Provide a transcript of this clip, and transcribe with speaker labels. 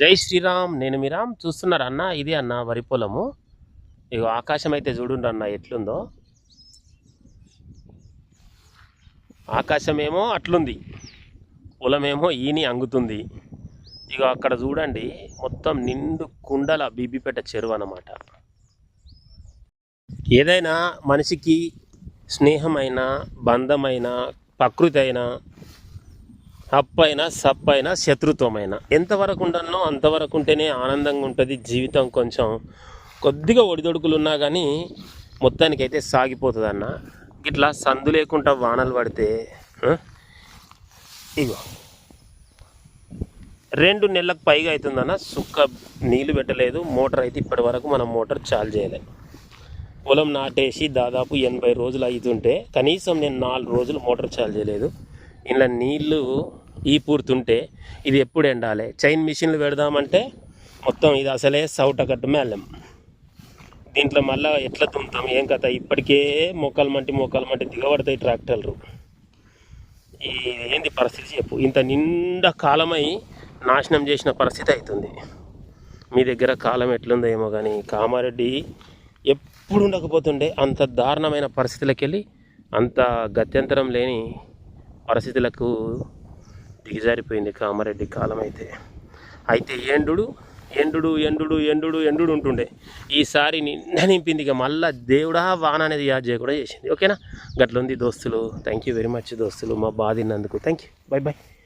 Speaker 1: జై శ్రీరామ్ నేను మీరామ్ చూస్తున్నారు అన్న? ఇది అన్న వరి పొలము. ఇగో ఆకాశం అయితే చూడండి అన్న ఎట్లుందో. ఆకాశం ఏమో అట్లుంది. పొలమేమో ఈని అంగుతుంది. ఇక అక్కడ చూడండి మొత్తం నిండు కుండల బీబీపేట చెరువు అన్నమాట. ఏదైనా మనిషికి స్నేహమైన బంధమైన ప్రకృతి అయినా అప్పైనా సప్పైనా శత్రుత్వమైన. ఎంతవరకు ఉండనో అంతవరకు ఉంటేనే ఆనందంగా ఉంటుంది జీవితం కొంచెం కొద్దిగా ఒడిదొడుకులు ఉన్నా కానీ మొత్తానికైతే సాగిపోతుంది అన్న ఇట్లా సందు లేకుండా వానలు పడితే ఇగో. రెండు నెలలకు పైగా అవుతుందన్న సుక్క నీళ్ళు పెట్టలేదు. మోటార్ అయితే ఇప్పటి వరకు మనం మోటార్ చాలు చేయలేదు పొలం నాటేసి దాదాపు ఎనభై రోజులు అవుతుంటే కనీసం నేను నాలుగు రోజులు మోటార్ చాలు చేయలేదు. ఇలా నీళ్ళు ఈ పూర్తుంటే ఇది ఎప్పుడు ఎండాలి. చైన్ మిషన్లు పెడదామంటే మొత్తం ఇది అసలే సౌట కట్టు మేళం దీంట్లో మళ్ళీ ఎట్లా దుంతాం ఏం కథ? ఇప్పటికే మొక్కలు మంటి మొక్కలు మంటి దిగబడతాయి ట్రాక్టర్లు. ఈ ఏంది పరిస్థితి చెప్పు? ఇంత నిండా కాలమై నాశనం చేసిన పరిస్థితి అవుతుంది మీ దగ్గర కాలం ఎట్లుందో ఏమో కానీ కామారెడ్డి ఎప్పుడు ఉండకపోతుండే అంత దారుణమైన పరిస్థితులకు వెళ్ళి అంత గత్యంతరం లేని పరిస్థితులకు దిగజారిపోయింది కామారెడ్డి కాలం అయితే అయితే ఎండు ఎండు ఎండు ఎండు ఎండు ఉంటుండే. ఈసారి నిండా నింపింది ఇక మళ్ళా దేవుడా వాన అనేది యాద్ చేయ కూడా చేసింది. ఓకేనా? గట్లుంది దోస్తులు. థ్యాంక్ యూ వెరీ మచ్ దోస్తులు. మా బాధ థ్యాంక్ యూ బై బాయ్